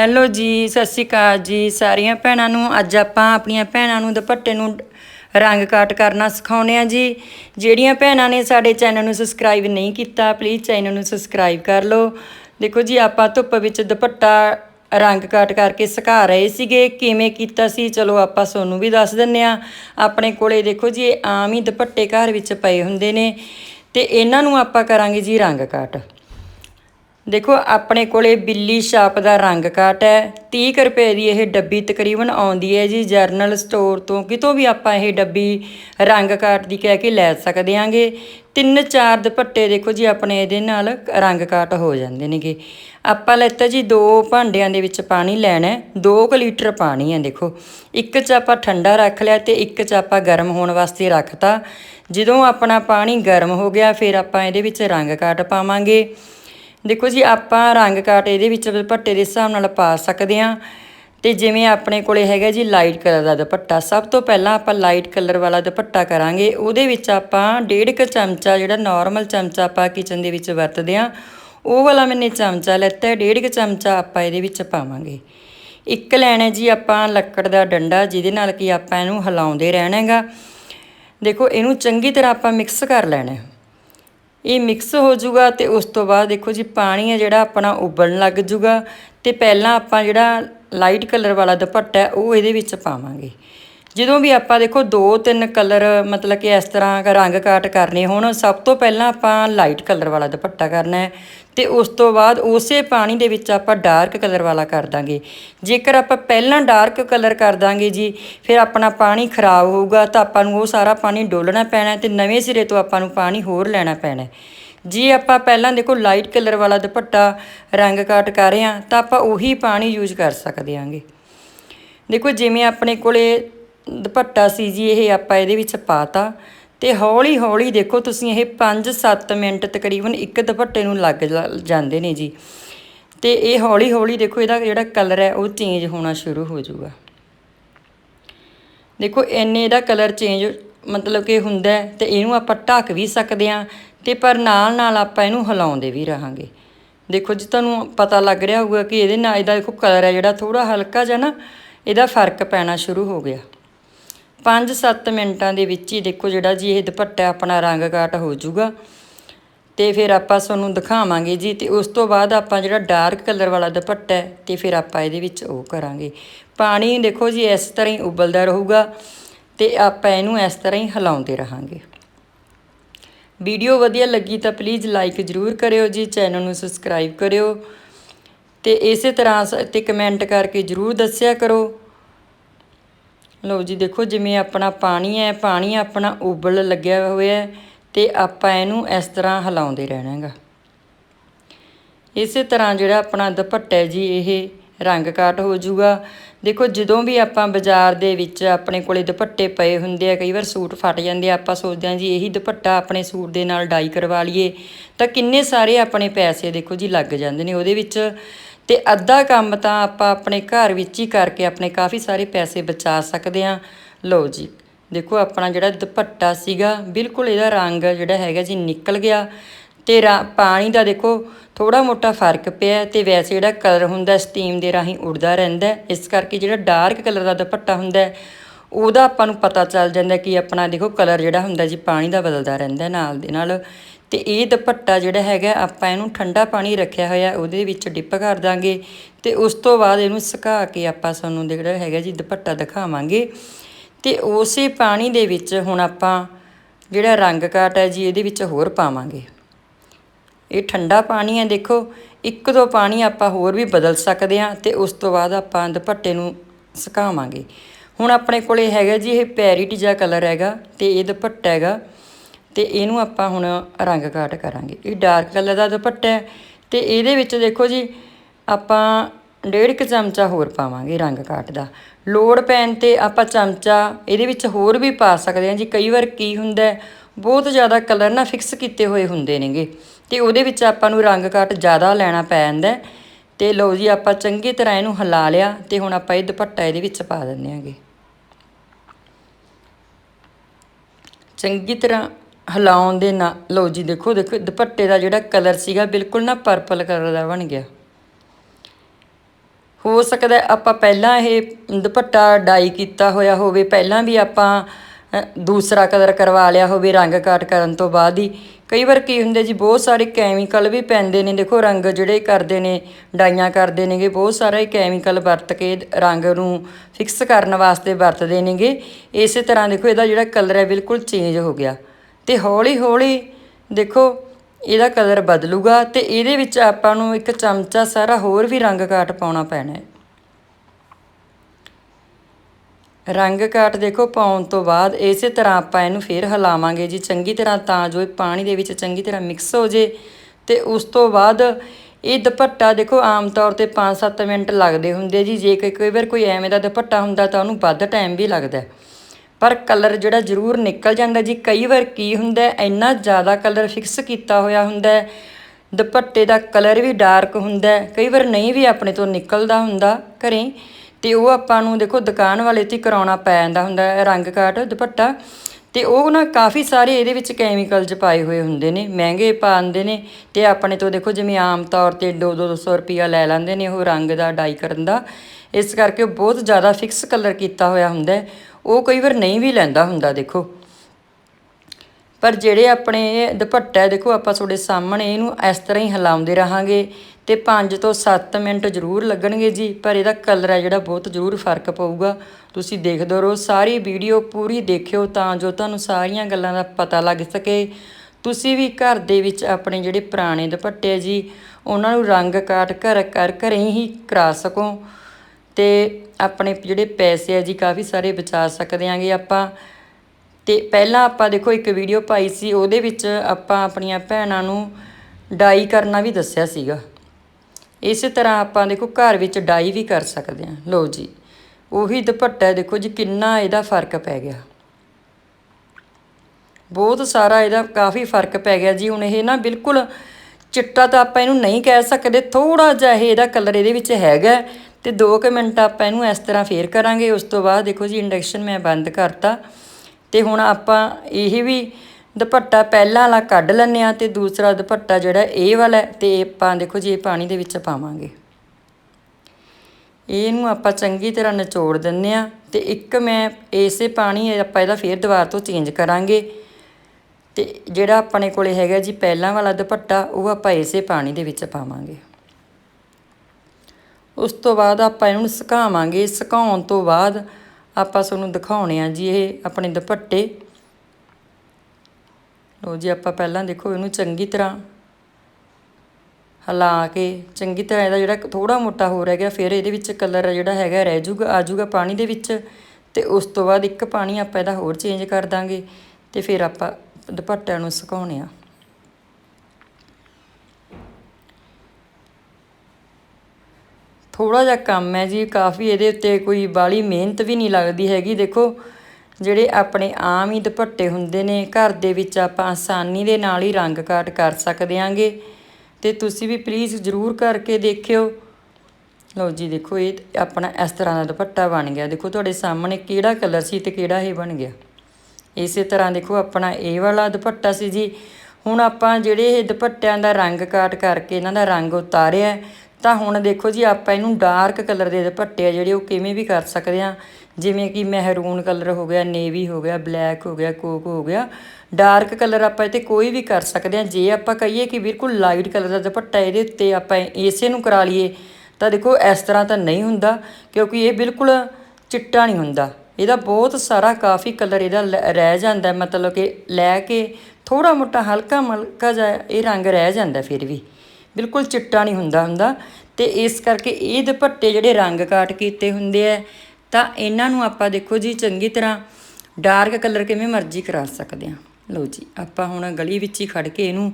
Hello ਜੀ, ਸਤਿ ਸ਼੍ਰੀ ਅਕਾਲ ਜੀ। ਸਾਰੀਆਂ ਭੈਣਾਂ ਨੂੰ ਅੱਜ ਆਪਾਂ ਆਪਣੀਆਂ ਭੈਣਾਂ ਨੂੰ ਦੁਪੱਟੇ ਨੂੰ ਰੰਗ ਕਾਟ ਕਰਨਾ ਸਿਖਾਉਨੇ ਆ ਜੀ। ਜਿਹੜੀਆਂ ਭੈਣਾਂ ਨੇ ਸਾਡੇ ਚੈਨਲ ਨੂੰ ਸਬਸਕ੍ਰਾਈਬ ਨਹੀਂ ਕੀਤਾ ਪਲੀਜ਼ ਚੈਨਲ ਨੂੰ ਸਬਸਕ੍ਰਾਈਬ ਕਰ ਲਓ। ਦੇਖੋ ਜੀ, ਆਪਾਂ ਧੁੱਪ ਵਿੱਚ ਦੁਪੱਟਾ ਰੰਗ ਕਾਟ ਕਰਕੇ ਸੁਕਾ ਰਹੇ ਸੀਗੇ, ਕਿਵੇਂ ਕੀਤਾ ਸੀ, ਚਲੋ ਆਪਾਂ ਤੁਹਾਨੂੰ ਵੀ ਦੱਸ ਦਿੰਨੇ ਆ ਆਪਣੇ ਕੋਲੇ ਦੇਖੋ ਜੀ, ਇਹ ਆਮ ਹੀ ਦੁਪੱਟੇ ਘਰ ਵਿੱਚ ਪਏ ਹੁੰਦੇ ਨੇ। ਤੇ ਇਹਨਾਂ ਨੂੰ ਆਪਾਂ ਕਰਾਂਗੇ ਜੀ ਰੰਗ ਕਾਟ। ਦੇਖੋ, ਆਪਣੇ ਕੋਲੇ ਬਿੱਲੀ ਛਾਪ ਦਾ ਰੰਗ ਕਾਟ ਹੈ। 30 ਕੁ ਰੁਪਏ ਦੀ ਇਹ ਡੱਬੀ ਤਕਰੀਬਨ ਆਉਂਦੀ ਹੈ ਜੀ। ਜਰਨਲ ਸਟੋਰ ਤੋਂ ਕਿਤੋਂ ਵੀ ਆਪਾਂ ਇਹ ਡੱਬੀ ਰੰਗ ਕਾਟ ਦੀ ਕਹਿ ਕੇ ਲੈ ਸਕਦੇ ਆਂਗੇ। ਤਿੰਨ ਚਾਰ ਦੁਪੱਟੇ ਦੇਖੋ ਜੀ, ਆਪਣੇ ਇਹਦੇ ਨਾਲ ਰੰਗ ਕਾਟ ਹੋ ਜਾਂਦੇ ਨੇਗੇ। ਆਪਾਂ ਲੈਤਾ ਜੀ, ਦੋ ਭਾਂਡਿਆਂ ਦੇ ਵਿੱਚ ਪਾਣੀ ਲੈਣਾ ਹੈ। 2 ਲੀਟਰ ਪਾਣੀ ਹੈ ਦੇਖੋ। ਇੱਕ ਚ ਆਪਾਂ ਠੰਡਾ ਰੱਖ ਲਿਆ ਤੇ ਇੱਕ ਚ ਆਪਾਂ ਗਰਮ ਹੋਣ ਵਾਸਤੇ ਰੱਖਤਾ। ਜਦੋਂ ਆਪਣਾ ਪਾਣੀ ਗਰਮ ਹੋ ਗਿਆ, ਫਿਰ ਆਪਾਂ ਇਹਦੇ ਵਿੱਚ ਰੰਗ ਕਾਟ ਪਾਵਾਂਗੇ। ਦੇਖੋ ਜੀ, ਆਪਾਂ ਰੰਗ ਕਾਟ ਇਹਦੇ ਵਿੱਚ ਦੁਪੱਟੇ ਦੇ ਹਿਸਾਬ ਨਾਲ ਪਾ ਸਕਦੇ ਹਾਂ। ਤੇ ਜਿਵੇਂ ਆਪਣੇ ਕੋਲੇ ਹੈਗਾ ਜੀ ਲਾਈਟ ਕਲਰ ਦਾ ਦੁਪੱਟਾ, ਸਭ ਤੋਂ ਪਹਿਲਾਂ ਆਪਾਂ ਲਾਈਟ ਕਲਰ ਵਾਲਾ ਦੁਪੱਟਾ ਕਰਾਂਗੇ। ਉਹਦੇ ਵਿੱਚ ਆਪਾਂ ਡੇਢ ਕੁ ਚਮਚਾ ਜਿਹੜਾ ਨਾਰਮਲ ਚਮਚਾ ਆਪਾਂ ਕਿਚਨ ਦੇ ਵਿੱਚ ਵਰਤਦੇ ਹਾਂ, ਉਹ ਵਾਲਾ ਮੈਨੇ ਚਮਚਾ ਲੈਤਾ ਡੇਢ ਕੁ ਚਮਚਾ ਆਪਾਂ ਇਹਦੇ ਵਿੱਚ ਪਾਵਾਂਗੇ। ਇੱਕ ਲੈਣਾ ਜੀ ਆਪਾਂ ਲੱਕੜ ਦਾ ਡੰਡਾ, ਜਿਹਦੇ ਨਾਲ ਕਿ ਆਪਾਂ ਇਹਨੂੰ ਹਿਲਾਉਂਦੇ ਰਹਿਣਾ ਹੈਗਾ। ਦੇਖੋ, ਇਹਨੂੰ ਚੰਗੀ ਤਰ੍ਹਾਂ ਆਪਾਂ ਮਿਕਸ ਕਰ ਲੈਣਾ ਇਹ ਮਿਕਸ ਹੋ ਜਾਊਗਾ ਤੇ ਉਸ ਤੋਂ ਬਾਅਦ ਦੇਖੋ ਜੀ, ਪਾਣੀ ਹੈ ਜਿਹੜਾ ਆਪਣਾ ਉਬਲਣ ਲੱਗ ਜਾਊਗਾ ਤੇ ਪਹਿਲਾਂ ਆਪਾਂ ਜਿਹੜਾ ਲਾਈਟ ਕਲਰ ਵਾਲਾ ਦੁਪੱਟਾ ਹੈ, ਉਹ ਇਹਦੇ ਵਿੱਚ ਪਾਵਾਂਗੇ। ਜਦੋਂ ਵੀ ਆਪਾਂ ਦੇਖੋ, ਦੋ ਤਿੰਨ ਕਲਰ ਮਤਲਬ ਕਿ ਇਸ ਤਰ੍ਹਾਂ ਰੰਗ ਕਾਟ ਕਰਨੇ ਹੋਣ, ਸਭ ਤੋਂ ਪਹਿਲਾਂ ਆਪਾਂ ਲਾਈਟ ਕਲਰ ਵਾਲਾ ਦੁਪੱਟਾ ਕਰਨਾ ਹੈ। ਤੇ ਉਸ ਤੋਂ ਬਾਅਦ ਉਸੇ ਪਾਣੀ ਦੇ ਵਿੱਚ ਆਪਾਂ ਡਾਰਕ ਕਲਰ ਵਾਲਾ ਕਰ ਦਾਂਗੇ। ਜੇਕਰ ਆਪਾਂ ਪਹਿਲਾਂ ਡਾਰਕ ਕਲਰ ਕਰ ਦਾਂਗੇ ਜੀ, ਫਿਰ ਆਪਣਾ ਪਾਣੀ ਖਰਾਬ ਹੋਊਗਾ ਤਾਂ ਆਪਾਂ ਨੂੰ ਉਹ ਸਾਰਾ ਪਾਣੀ ਡੋਲਣਾ ਪੈਣਾ ਤੇ ਨਵੇਂ ਸਿਰੇ ਤੋਂ ਆਪਾਂ ਨੂੰ ਪਾਣੀ ਹੋਰ ਲੈਣਾ ਪੈਣਾ। ਜੇ ਆਪਾਂ ਪਹਿਲਾਂ ਦੇਖੋ ਲਾਈਟ ਕਲਰ ਵਾਲਾ ਦੁਪੱਟਾ ਰੰਗ ਕਾਟ ਕਰ ਰਹੇ ਹਾਂ, ਤਾਂ ਆਪਾਂ ਉਹੀ ਪਾਣੀ ਯੂਜ਼ ਕਰ ਸਕਦੇ ਆਂਗੇ ਦੇਖੋ ਜਿਵੇਂ ਆਪਣੇ ਕੋਲੇ ਦੁਪੱਟਾ ਸੀ ਜੀ, ਇਹ ਆਪਾਂ ਇਹਦੇ ਵਿੱਚ ਪਾਤਾ ਤੇ ਹੌਲੀ ਹੌਲੀ ਦੇਖੋ ਤੁਸੀਂ ਇਹ 5-7 ਮਿੰਟ ਤਕਰੀਬਨ ਇੱਕ ਦੁਪੱਟੇ ਨੂੰ ਲੱਗ ਜਾਂਦੇ ਨੇ ਜੀ। ਤੇ ਇਹ ਹੌਲੀ ਹੌਲੀ ਦੇਖੋ ਇਹਦਾ ਜਿਹੜਾ ਕਲਰ ਹੈ ਉਹ ਚੇਂਜ ਹੋਣਾ ਸ਼ੁਰੂ ਹੋ ਜਾਊਗਾ। ਦੇਖੋ ਇੰਨੇ ਇਹਦਾ ਕਲਰ ਚੇਂਜ ਮਤਲਬ ਕਿ ਹੁੰਦਾ ਤੇ ਇਹਨੂੰ ਆਪਾਂ ਢੱਕ ਵੀ ਸਕਦੇ ਆ ਤੇ ਪਰ ਨਾਲ ਨਾਲ ਆਪਾਂ ਇਹਨੂੰ ਹਿਲਾਉਂਦੇ ਵੀ ਰਹਾਂਗੇ। ਦੇਖੋ ਜੀ ਤੁਹਾਨੂੰ ਪਤਾ ਲੱਗ ਰਿਹਾ ਹੋਊਗਾ ਕਿ ਇਹਦੇ ਨਾਲ ਇਹਦਾ ਦੇਖੋ ਕਲਰ ਹੈ ਜਿਹੜਾ ਥੋੜਾ ਹਲਕਾ ਜਿਹਾ ਨਾ, ਇਹਦਾ ਫ਼ਰਕ ਪੈਣਾ ਸ਼ੁਰੂ ਹੋ ਗਿਆ। 5-7 ਮਿੰਟਾਂ ਦੇ ਵਿੱਚ ਹੀ ਦੇਖੋ ਜਿਹੜਾ ਜੀ ਇਹ ਦੁਪੱਟਾ ਆਪਣਾ ਰੰਗ ਕਾਟ ਹੋ ਜਾਊਗਾ। ਤੇ ਫਿਰ ਆਪਾਂ ਤੁਹਾਨੂੰ ਦਿਖਾਵਾਂਗੇ ਜੀ ਤੇ ਉਸ ਤੋਂ ਬਾਅਦ ਆਪਾਂ ਜਿਹੜਾ ਡਾਰਕ ਕਲਰ ਵਾਲਾ ਦੁਪੱਟਾ ਹੈ ਤੇ ਫਿਰ ਆਪਾਂ ਇਹਦੇ ਵਿੱਚ ਉਹ ਕਰਾਂਗੇ। ਪਾਣੀ ਦੇਖੋ ਜੀ ਇਸ ਤਰ੍ਹਾਂ ਹੀ ਉਬਲਦਾ ਰਹੂਗਾ ਤੇ ਆਪਾਂ ਇਹਨੂੰ ਇਸ ਤਰ੍ਹਾਂ ਹੀ ਹਿਲਾਉਂਦੇ ਰਹਾਂਗੇ। ਵੀਡੀਓ ਵਧੀਆ ਲੱਗੀ ਤਾਂ ਪਲੀਜ਼ ਲਾਈਕ ਜ਼ਰੂਰ ਕਰਿਓ ਜੀ ਚੈਨਲ ਨੂੰ ਸਬਸਕ੍ਰਾਈਬ ਕਰਿਓ ਤੇ ਇਸੇ ਤਰ੍ਹਾਂ ਤੇ ਕਮੈਂਟ ਕਰਕੇ ਜ਼ਰੂਰ ਦੱਸਿਆ ਕਰੋ। ਲਓ ਜੀ, ਦੇਖੋ ਜਿਵੇਂ ਆਪਣਾ ਪਾਣੀ ਹੈ, ਪਾਣੀ ਆਪਣਾ ਉਬਲ ਲੱਗਿਆ ਹੋਇਆ ਹੈ ਤੇ ਆਪਾਂ ਇਹਨੂੰ ਇਸ ਤਰ੍ਹਾਂ ਹਿਲਾਉਂਦੇ ਰਹਿਣਾ ਹੈਗਾ। ਇਸੇ ਤਰ੍ਹਾਂ ਜਿਹੜਾ ਆਪਣਾ ਦੁਪੱਟਾ ਜੀ, ਇਹ ਰੰਗ ਕਾਟ ਹੋ ਜਾਊਗਾ। ਦੇਖੋ, ਜਦੋਂ ਵੀ ਆਪਾਂ ਬਾਜ਼ਾਰ ਦੇ ਵਿੱਚ ਆਪਣੇ ਕੋਲੇ ਦੁਪੱਟੇ ਪਏ ਹੁੰਦੇ ਆ, ਕਈ ਵਾਰ ਸੂਟ ਫਟ ਜਾਂਦੇ ਆ, ਆਪਾਂ ਸੋਚਦੇ ਆ ਜੀ, ਇਹੀ ਦੁਪੱਟਾ ਆਪਣੇ ਸੂਟ ਦੇ ਨਾਲ ਡਾਈ ਕਰਵਾ ਲਈਏ, ਤਾਂ ਕਿੰਨੇ ਸਾਰੇ ਆਪਣੇ ਪੈਸੇ ਦੇਖੋ ਜੀ, ਲੱਗ ਜਾਂਦੇ ਨੇ। ਉਹਦੇ ਵਿੱਚ ਤੇ ਅੱਧਾ ਕੰਮ ਤਾਂ ਆਪਾਂ ਆਪਣੇ ਘਰ ਵਿੱਚ ਹੀ ਕਰਕੇ ਆਪਣੇ ਕਾਫੀ ਸਾਰੇ ਪੈਸੇ ਬਚਾ ਸਕਦੇ ਆ ਲਓ ਜੀ, ਦੇਖੋ ਆਪਣਾ ਜਿਹੜਾ ਦੁਪੱਟਾ ਸੀਗਾ, ਬਿਲਕੁਲ ਇਹਦਾ ਰੰਗ ਜਿਹੜਾ ਹੈਗਾ ਜੀ ਨਿਕਲ ਗਿਆ ਤੇ ਪਾਣੀ ਦਾ ਦੇਖੋ ਥੋੜਾ ਮੋਟਾ ਫ਼ਰਕ ਪਿਆ ਤੇ ਵੈਸੇ ਜਿਹੜਾ ਕਲਰ ਹੁੰਦਾ ਸਟੀਮ ਦੇ ਰਾਹੀਂ ਉੱਡਦਾ ਰਹਿੰਦਾ ਇਸ ਕਰਕੇ ਜਿਹੜਾ ਡਾਰਕ ਕਲਰ ਦਾ ਦੁਪੱਟਾ ਹੁੰਦਾ ਉਹਦਾ ਆਪਾਂ ਨੂੰ ਪਤਾ ਚੱਲ ਜਾਂਦਾ ਕਿ ਆਪਣਾ ਦੇਖੋ ਕਲਰ ਜਿਹੜਾ ਹੁੰਦਾ ਜੀ ਪਾਣੀ ਦਾ ਬਦਲਦਾ ਰਹਿੰਦਾ ਨਾਲ ਦੇ ਨਾਲ। ਤੇ ਇਹ ਦੁਪੱਟਾ ਜਿਹੜਾ ਹੈਗਾ, ਆਪਾਂ ਇਹਨੂੰ ਠੰਡਾ ਪਾਣੀ ਰੱਖਿਆ ਹੋਇਆ, ਉਹਦੇ ਵਿੱਚ ਡਿਪ ਕਰ ਦਾਂਗੇ ਤੇ ਉਸ ਤੋਂ ਬਾਅਦ ਇਹਨੂੰ ਸੁਕਾ ਕੇ ਆਪਾਂ ਸਾਨੂੰ ਜਿਹੜਾ ਹੈਗਾ ਜੀ ਦੁਪੱਟਾ ਦਿਖਾਵਾਂਗੇ। ਤੇ ਉਸੇ ਪਾਣੀ ਦੇ ਵਿੱਚ ਹੁਣ ਆਪਾਂ ਜਿਹੜਾ ਰੰਗ ਕਾਟ ਹੈ ਜੀ, ਇਹਦੇ ਵਿੱਚ ਹੋਰ ਪਾਵਾਂਗੇ। ਇਹ ਠੰਡਾ ਪਾਣੀ ਹੈ ਦੇਖੋ, ਇੱਕ ਦੋ ਪਾਣੀ ਆਪਾਂ ਹੋਰ ਵੀ ਬਦਲ ਸਕਦੇ ਹਾਂ ਤੇ ਉਸ ਤੋਂ ਬਾਅਦ ਆਪਾਂ ਦੁਪੱਟੇ ਨੂੰ ਸੁਕਾਵਾਂਗੇ। ਹੁਣ ਆਪਣੇ ਕੋਲੇ ਹੈਗਾ ਜੀ, ਇਹ ਪੈਰਿਟੀ ਜਿਹਾ ਕਲਰ ਹੈਗਾ ਤੇ ਇਹ ਦੁਪੱਟਾ ਹੈਗਾ। ਤੇ ਇਹਨੂੰ ਆਪਾਂ ਹੁਣ ਰੰਗ ਕਾਟ ਕਰਾਂਗੇ। ਇਹ ਡਾਰਕ ਕਲਰ ਦਾ ਦੁਪੱਟਾ ਹੈ ਤੇ ਇਹਦੇ ਵਿੱਚ ਦੇਖੋ ਜੀ, ਆਪਾਂ ਡੇਢ ਕੁ ਚਮਚਾ ਹੋਰ ਪਾਵਾਂਗੇ ਰੰਗ ਕਾਟ ਦਾ। ਲੋੜ ਪੈਣ ਤੇ ਆਪਾਂ ਚਮਚਾ ਇਹਦੇ ਵਿੱਚ ਹੋਰ ਵੀ ਪਾ ਸਕਦੇ ਹਾਂ ਜੀ। ਕਈ ਵਾਰ ਕੀ ਹੁੰਦਾ ਬਹੁਤ ਜ਼ਿਆਦਾ ਕਲਰ ਨਾ ਫਿਕਸ ਕੀਤੇ ਹੋਏ ਹੁੰਦੇ ਨੇਗੇ ਤੇ ਉਹਦੇ ਵਿੱਚ ਆਪਾਂ ਨੂੰ ਰੰਗ ਕਾਟ ਜ਼ਿਆਦਾ ਲੈਣਾ ਪੈ ਜਾਂਦਾ ਤੇ ਲਓ ਜੀ, ਆਪਾਂ ਚੰਗੀ ਤਰ੍ਹਾਂ ਇਹਨੂੰ ਹਿਲਾ ਲਿਆ ਤੇ ਹੁਣ ਆਪਾਂ ਇਹ ਦੁਪੱਟਾ ਇਹਦੇ ਵਿੱਚ ਪਾ ਦਿੰਦੇ ਆਂਗੇ ਚੰਗੀ ਤਰ੍ਹਾਂ ਹਿਲਾਉਣ ਦੇ ਨਾਲ ਲਓ ਜੀ ਦੇਖੋ ਦੇਖੋ, ਦੁਪੱਟੇ ਦਾ ਜਿਹੜਾ ਕਲਰ ਸੀਗਾ ਬਿਲਕੁਲ ਨਾ ਪਰਪਲ ਕਲਰ ਦਾ ਬਣ ਗਿਆ। ਹੋ ਸਕਦਾ ਆਪਾਂ ਪਹਿਲਾਂ ਇਹ ਦੁਪੱਟਾ ਡਾਈ ਕੀਤਾ ਹੋਇਆ ਹੋਵੇ, ਪਹਿਲਾਂ ਵੀ ਆਪਾਂ ਦੂਸਰਾ ਕਲਰ ਕਰਵਾ ਲਿਆ ਹੋਵੇ ਰੰਗ ਕਾਟ ਕਰਨ ਤੋਂ ਬਾਅਦ ਹੀ। ਕਈ ਵਾਰ ਕੀ ਹੁੰਦੇ ਜੀ, ਬਹੁਤ ਸਾਰੇ ਕੈਮੀਕਲ ਵੀ ਪੈਂਦੇ ਨੇ, ਦੇਖੋ ਰੰਗ ਜਿਹੜੇ ਕਰਦੇ ਨੇ ਡਾਈਆਂ ਕਰਦੇ ਨੇਗੇ, ਬਹੁਤ ਸਾਰਾ ਇਹ ਕੈਮੀਕਲ ਵਰਤ ਕੇ ਰੰਗ ਨੂੰ ਫਿਕਸ ਕਰਨ ਵਾਸਤੇ ਵਰਤਦੇ ਨੇਗੇ। ਇਸੇ ਤਰ੍ਹਾਂ ਦੇਖੋ, ਇਹਦਾ ਜਿਹੜਾ ਕਲਰ ਹੈ ਬਿਲਕੁਲ ਚੇਂਜ ਹੋ ਗਿਆ। ਤੇ ਹੌਲੀ ਹੌਲੀ ਦੇਖੋ ਇਹਦਾ ਕਲਰ ਬਦਲੂਗਾ ਤੇ ਇਹਦੇ ਵਿੱਚ ਆਪਾਂ ਨੂੰ ਇੱਕ ਚਮਚਾ ਸਾਰਾ ਹੋਰ ਵੀ ਰੰਗ ਕਾਟ ਪਾਉਣਾ ਪੈਣਾ ਹੈ। ਰੰਗ ਕਾਟ ਦੇਖੋ ਪਾਉਣ ਤੋਂ ਬਾਅਦ ਇਸੇ ਤਰ੍ਹਾਂ ਆਪਾਂ ਇਹਨੂੰ ਫੇਰ ਹਿਲਾਵਾਂਗੇ ਜੀ। ਚੰਗੀ ਤਰ੍ਹਾਂ ਤਾਂ ਜੋ ਇਹ ਪਾਣੀ ਦੇ ਵਿੱਚ ਚੰਗੀ ਤਰ੍ਹਾਂ ਮਿਕਸ ਹੋ ਜੇ ਤੇ ਉਸ ਤੋਂ ਬਾਅਦ ਇਹ ਦੁਪੱਟਾ ਦੇਖੋ ਆਮ ਤੌਰ ਤੇ 5-7 ਮਿੰਟ ਲੱਗਦੇ ਹੁੰਦੇ ਜੀ। ਜੇ ਕੋਈ ਕਈ ਵਾਰ ਕੋਈ ਐਵੇਂ ਦਾ ਦੁਪੱਟਾ ਹੁੰਦਾ ਤਾਂ ਉਹਨੂੰ ਵੱਧ ਟਾਈਮ ਵੀ ਲੱਗਦਾ ਪਰ ਕਲਰ ਜਿਹੜਾ ਜ਼ਰੂਰ ਨਿਕਲ ਜਾਂਦਾ ਜੀ। ਕਈ ਵਾਰ ਕੀ ਹੁੰਦਾ, ਇੰਨਾ ਜ਼ਿਆਦਾ ਕਲਰ ਫਿਕਸ ਕੀਤਾ ਹੋਇਆ ਹੁੰਦਾ, ਦੁਪੱਟੇ ਦਾ ਕਲਰ ਵੀ ਡਾਰਕ ਹੁੰਦਾ, ਕਈ ਵਾਰ ਨਹੀਂ ਵੀ ਆਪਣੇ ਤੋਂ ਨਿਕਲਦਾ ਹੁੰਦਾ ਘਰੇ, ਤੇ ਉਹ ਆਪਾਂ ਨੂੰ ਦੇਖੋ ਦੁਕਾਨ ਵਾਲੇ 'ਤੇ ਕਰਾਉਣਾ ਪੈ ਜਾਂਦਾ ਹੁੰਦਾ, ਰੰਗ ਕਾਟ ਦੁਪੱਟਾ, ਤੇ ਉਹ ਨਾ ਕਾਫੀ ਸਾਰੇ ਇਹਦੇ ਵਿੱਚ ਕੈਮੀਕਲਜ਼ ਪਾਏ ਹੋਏ ਹੁੰਦੇ ਨੇ, ਮਹਿੰਗੇ ਪਾਉਂਦੇ ਨੇ, ਤੇ ਆਪਣੇ ਤੋਂ ਦੇਖੋ ਜਿਵੇਂ ਆਮ ਤੌਰ ਤੇ 2-200 ਰੁਪਿਆ ਲੈ ਲੈਂਦੇ ਨੇ ਉਹ ਰੰਗ ਦਾ ਡਾਈ ਕਰਨ ਦਾ, ਇਸ ਕਰਕੇ ਉਹ ਬਹੁਤ ਜ਼ਿਆਦਾ ਫਿਕਸ ਕਲਰ ਕੀਤਾ ਹੋਇਆ ਹੁੰਦਾ ਉਹ ਕਈ ਵਾਰ ਨਹੀਂ ਵੀ ਲੈਂਦਾ ਹੁੰਦਾ, ਦੇਖੋ। ਪਰ ਜਿਹੜੇ ਆਪਣੇ ਇਹ ਦੁਪੱਟਾ ਦੇਖੋ, ਆਪਾਂ ਤੁਹਾਡੇ ਸਾਹਮਣੇ ਇਹਨੂੰ ਇਸ ਤਰ੍ਹਾਂ ਹੀ ਹਿਲਾਉਂਦੇ ਰਹਾਂਗੇ ਤੇ 5 ਤੋਂ 7 ਮਿੰਟ ਜ਼ਰੂਰ ਲੱਗਣਗੇ ਜੀ, ਪਰ ਇਹਦਾ ਕਲਰ ਹੈ ਜਿਹੜਾ ਬਹੁਤ ਜ਼ਰੂਰ ਫ਼ਰਕ ਪਊਗਾ। ਤੁਸੀਂ ਦੇਖਦੇ ਰਹੋ, ਸਾਰੀ ਵੀਡੀਓ ਪੂਰੀ ਦੇਖਿਓ ਤਾਂ ਜੋ ਤੁਹਾਨੂੰ ਸਾਰੀਆਂ ਗੱਲਾਂ ਦਾ ਪਤਾ ਲੱਗ ਸਕੇ। ਤੁਸੀਂ ਵੀ ਘਰ ਦੇ ਵਿੱਚ ਆਪਣੇ ਜਿਹੜੇ ਪੁਰਾਣੇ ਦੁਪੱਟੇ ਜੀ, ਉਹਨਾਂ ਨੂੰ ਰੰਗ ਕਾਟ ਘਰ ਕਰ ਘਰੇ ਹੀ ਕਰਾ ਸਕੋ। ਤੇ ਆਪਣੇ ਜਿਹੜੇ ਪੈਸੇ ਆ ਜੀ ਕਾਫੀ ਸਾਰੇ ਬਚਾ ਸਕਦੇ ਆਂਗੇ ਆਪਾਂ। ਤੇ ਪਹਿਲਾਂ ਆਪਾਂ ਦੇਖੋ ਇੱਕ ਵੀਡੀਓ ਪਾਈ ਸੀ, ਉਹਦੇ ਵਿੱਚ ਆਪਾਂ ਆਪਣੀਆਂ ਭੈਣਾਂ ਨੂੰ ਡਾਈ ਕਰਨਾ ਵੀ ਦੱਸਿਆ ਸੀਗਾ। ਇਸੇ ਤਰ੍ਹਾਂ ਆਪਾਂ ਦੇਖੋ ਘਰ ਵਿੱਚ ਡਾਈ ਵੀ ਕਰ ਸਕਦੇ ਹਾਂ ਲਓ ਜੀ, ਉਹੀ ਦੁਪੱਟਾ ਦੇਖੋ ਜੀ ਕਿੰਨਾ ਇਹਦਾ ਫ਼ਰਕ ਪੈ ਗਿਆ। ਬਹੁਤ ਸਾਰਾ ਇਹਦਾ ਕਾਫੀ ਫ਼ਰਕ ਪੈ ਗਿਆ ਜੀ। ਹੁਣ ਇਹ ਨਾ ਬਿਲਕੁਲ ਚਿੱਟਾ ਤਾਂ ਆਪਾਂ ਇਹਨੂੰ ਨਹੀਂ ਕਹਿ ਸਕਦੇ ਥੋੜਾ ਜਿਹਾ ਇਹਦਾ ਕਲਰ ਇਹਦੇ ਵਿੱਚ ਹੈਗਾ। ਤੇ 2 ਕੁ ਮਿੰਟ ਆਪਾਂ ਇਹਨੂੰ ਇਸ ਤਰ੍ਹਾਂ ਫੇਰ ਕਰਾਂਗੇ, ਉਸ ਤੋਂ ਬਾਅਦ ਦੇਖੋ ਜੀ, ਇੰਡਕਸ਼ਨ ਮੈਂ ਬੰਦ ਕਰਤਾ। ਤੇ ਹੁਣ ਆਪਾਂ ਇਹ ਵੀ ਦੁਪੱਟਾ ਪਹਿਲਾਂ ਵਾਲਾ ਕੱਢ ਲੈਂਦੇ ਆ ਤੇ ਦੂਸਰਾ ਦੁਪੱਟਾ ਜਿਹੜਾ ਇਹ ਵਾਲਾ ਹੈ ਤੇ ਇਹ ਆਪਾਂ ਦੇਖੋ ਜੀ, ਇਹ ਪਾਣੀ ਦੇ ਵਿੱਚ ਪਾਵਾਂਗੇ। ਇਹਨੂੰ ਆਪਾਂ ਚੰਗੀ ਤਰ੍ਹਾਂ ਨਿਚੋੜ ਦਿੰਨੇ ਆ ਤੇ ਇੱਕ ਮੈਂ ਇਸੇ ਪਾਣੀ ਆਪਾਂ ਇਹਦਾ ਫੇਰ ਦੁਬਾਰਾ ਤੋਂ ਚੇਂਜ ਕਰਾਂਗੇ। ਤੇ ਜਿਹੜਾ ਆਪਣੇ ਕੋਲੇ ਹੈਗਾ ਜੀ, ਪਹਿਲਾਂ ਵਾਲਾ ਦੁਪੱਟਾ, ਉਹ ਆਪਾਂ ਇਸੇ ਪਾਣੀ ਦੇ ਵਿੱਚ ਪਾਵਾਂਗੇ। ਉਸ ਤੋਂ ਬਾਅਦ ਆਪਾਂ ਇਹਨੂੰ ਸੁਕਾਵਾਂਗੇ। ਸੁਕਾਉਣ ਤੋਂ ਬਾਅਦ ਆਪਾਂ ਤੁਹਾਨੂੰ ਦਿਖਾਉਣੇ ਆ ਜੀ ਇਹ ਆਪਣੇ ਦੁਪੱਟੇ। ਲੋ ਜੀ ਆਪਾਂ ਪਹਿਲਾਂ ਦੇਖੋ ਇਹਨੂੰ ਚੰਗੀ ਤਰ੍ਹਾਂ ਹਿਲਾ ਕੇ, ਚੰਗੀ ਤਰ੍ਹਾਂ ਇਹਦਾ ਜਿਹੜਾ ਥੋੜਾ ਮੋਟਾ ਹੋ ਰਹਿ ਗਿਆ ਫਿਰ ਇਹਦੇ ਵਿੱਚ ਕਲਰ ਜਿਹੜਾ ਹੈਗਾ ਰਹਿ ਜੂਗਾ ਆ ਜੂਗਾ ਪਾਣੀ ਦੇ ਵਿੱਚ। ਤੇ ਉਸ ਤੋਂ ਬਾਅਦ ਇੱਕ ਪਾਣੀ ਆਪਾਂ ਇਹਦਾ ਹੋਰ ਚੇਂਜ ਕਰ ਦਾਂਗੇ ਤੇ ਫਿਰ ਆਪਾਂ ਦੁਪੱਟਿਆਂ ਨੂੰ ਸੁਕਾਉਣੇ ਆ। ਥੋੜਾ ਜਿਹਾ ਕੰਮ ਹੈ ਜੀ, ਕਾਫੀ ਇਹਦੇ ਉੱਤੇ ਕੋਈ ਬਾਲੀ ਮਿਹਨਤ ਵੀ ਨਹੀਂ ਲੱਗਦੀ ਹੈਗੀ। ਦੇਖੋ, ਜਿਹੜੇ ਆਪਣੇ ਆਮ ਹੀ ਦੁਪੱਟੇ ਹੁੰਦੇ ਨੇ, ਘਰ ਦੇ ਵਿੱਚ ਆਪਾਂ ਆਸਾਨੀ ਦੇ ਨਾਲ ਹੀ ਰੰਗ ਕਾਟ ਕਰ ਸਕਦੇ ਆਂਗੇ। ਤੇ ਤੁਸੀਂ ਵੀ ਪਲੀਜ਼ ਜ਼ਰੂਰ ਕਰਕੇ ਦੇਖਿਓ। ਲਓ ਜੀ, ਦੇਖੋ, ਇਹ ਆਪਣਾ ਇਸ ਤਰ੍ਹਾਂ ਦਾ ਦੁਪੱਟਾ ਬਣ ਗਿਆ। ਦੇਖੋ, ਤੁਹਾਡੇ ਸਾਹਮਣੇ ਕਿਹੜਾ ਕਲਰ ਸੀ ਤੇ ਕਿਹੜਾ ਇਹ ਬਣ ਗਿਆ। ਇਸੇ ਤਰ੍ਹਾਂ ਦੇਖੋ, ਆਪਣਾ ਇਹ ਵਾਲਾ ਦੁਪੱਟਾ ਸੀ ਜੀ। ਹੁਣ ਆਪਾਂ ਜਿਹੜੇ ਇਹ ਦੁਪੱਟਿਆਂ ਦਾ ਰੰਗ ਕਾਟ ਕਰਕੇ ਇਹਨਾਂ ਦਾ ਰੰਗ ਉਤਾਰਿਆ ਤਾਂ ਹੁਣ ਦੇਖੋ ਜੀ, ਆਪਾਂ ਇਹਨੂੰ ਡਾਰਕ ਕਲਰ ਦੇ ਦੁਪੱਟੇ ਆ, ਜਿਹੜੇ ਉਹ ਕਿਵੇਂ ਵੀ ਕਰ ਸਕਦੇ ਆ। ਜਿਵੇਂ ਕਿ ਮਹਿਰੂਨ ਕਲਰ ਹੋ ਗਿਆ ਨੇਵੀ ਹੋ ਗਿਆ ਬਲੈਕ ਹੋ ਗਿਆ ਕੋਕ ਹੋ ਗਿਆ। ਡਾਰਕ ਕਲਰ ਆਪਾਂ ਇਹ ਤੇ ਕੋਈ ਵੀ ਕਰ ਸਕਦੇ ਆ। ਜੇ ਆਪਾਂ ਕਹੀਏ ਕਿ ਬਿਲਕੁਲ ਲਾਈਟ ਕਲਰ ਦਾ ਦੁਪੱਟਾ ਇਹਦੇ ਉੱਤੇ ਆਪਾਂ ਇਸੇ ਨੂੰ ਕਰਾ ਲਈਏ, ਤਾਂ ਦੇਖੋ ਇਸ ਤਰ੍ਹਾਂ ਤਾਂ ਨਹੀਂ ਹੁੰਦਾ, ਕਿਉਂਕਿ ਇਹ ਬਿਲਕੁਲ ਚਿੱਟਾ ਨਹੀਂ ਹੁੰਦਾ। ਇਹਦਾ ਬਹੁਤ ਸਾਰਾ ਕਾਫੀ ਕਲਰ ਇਹਦਾ ਲ- ਰਹਿ ਜਾਂਦਾ ਮਤਲਬ ਕਿ ਲੈ ਕੇ ਥੋੜਾ ਮੋਟਾ ਹਲਕਾ ਮਲਕਾ ਜਿਹਾ ਇਹ ਰੰਗ ਰਹਿ ਜਾਂਦਾ ਫਿਰ ਵੀ। ਬਿਲਕੁਲ ਚਿੱਟਾ ਨਹੀਂ ਹੁੰਦਾ ਹੁੰਦਾ। ਤੇ ਇਸ ਕਰਕੇ ਇਹ ਦੁਪੱਟੇ ਜਿਹੜੇ ਰੰਗ ਕਾਟ ਕੀਤੇ ਹੁੰਦੇ ਆ, ਤਾਂ ਇਹਨਾਂ ਨੂੰ ਆਪਾਂ ਦੇਖੋ ਜੀ ਚੰਗੀ ਤਰ੍ਹਾਂ ਡਾਰਕ ਕਲਰ ਕਿਵੇਂ ਮਰਜ਼ੀ ਕਰਾ ਸਕਦੇ ਆ ਲਓ ਜੀ, ਆਪਾਂ ਹੁਣ ਗਲੀ ਵਿੱਚ ਹੀ ਖੜ ਕੇ ਇਹਨੂੰ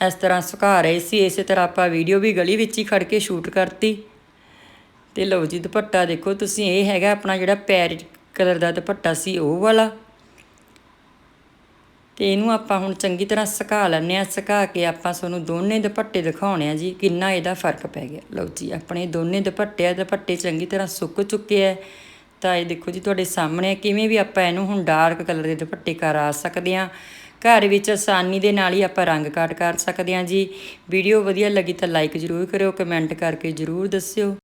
ਇਸ ਤਰ੍ਹਾਂ ਸੁਕਾ ਰਹੇ ਸੀ, ਇਸੇ ਤਰ੍ਹਾਂ ਆਪਾਂ ਵੀਡੀਓ ਵੀ ਗਲੀ ਵਿੱਚ ਹੀ ਖੜ ਕੇ ਸ਼ੂਟ ਕਰਤੀ। ਤੇ ਲਓ ਜੀ, ਦੁਪੱਟਾ ਦੇਖੋ ਤੁਸੀਂ, ਇਹ ਹੈਗਾ ਆਪਣਾ ਜਿਹੜਾ ਪੈਰ ਕਲਰ ਦਾ ਦੁਪੱਟਾ ਸੀ, ਉਹ ਵਾਲਾ। ਤੇ ਇਹਨੂੰ ਆਪਾਂ ਹੁਣ ਚੰਗੀ ਤਰ੍ਹਾਂ ਸੁਕਾ ਲੈਂਦੇ ਆ ਸੁਕਾ ਕੇ ਆਪਾਂ ਤੁਹਾਨੂੰ ਦੋਨੇ ਦੁਪੱਟੇ ਦਿਖਾਉਣੇ ਆ ਜੀ, ਕਿੰਨਾ ਇਹਦਾ ਫ਼ਰਕ ਪੈ ਗਿਆ। ਲਓ ਜੀ, ਆਪਣੇ ਦੋਨੇ ਦੁਪੱਟੇ ਆ, ਦੁਪੱਟੇ ਚੰਗੀ ਤਰ੍ਹਾਂ ਸੁੱਕ ਚੁੱਕੇ ਆ। ਤਾਂ ਇਹ ਦੇਖੋ ਜੀ, ਤੁਹਾਡੇ ਸਾਹਮਣੇ ਕਿਵੇਂ ਵੀ ਆਪਾਂ ਇਹਨੂੰ ਹੁਣ ਡਾਰਕ ਕਲਰ ਦੇ ਦੁਪੱਟੇ ਕਰਾ ਸਕਦੇ ਆ ਘਰ ਵਿੱਚ ਆਸਾਨੀ ਦੇ ਨਾਲ ਹੀ ਆਪਾਂ ਰੰਗ ਕਾਟ ਕਰ ਸਕਦੇ ਆ ਜੀ। ਵੀਡੀਓ ਵਧੀਆ ਲੱਗੀ ਤਾਂ ਲਾਈਕ ਜ਼ਰੂਰ ਕਰਿਓ ਕਮੈਂਟ ਕਰਕੇ ਜ਼ਰੂਰ ਦੱਸਿਓ।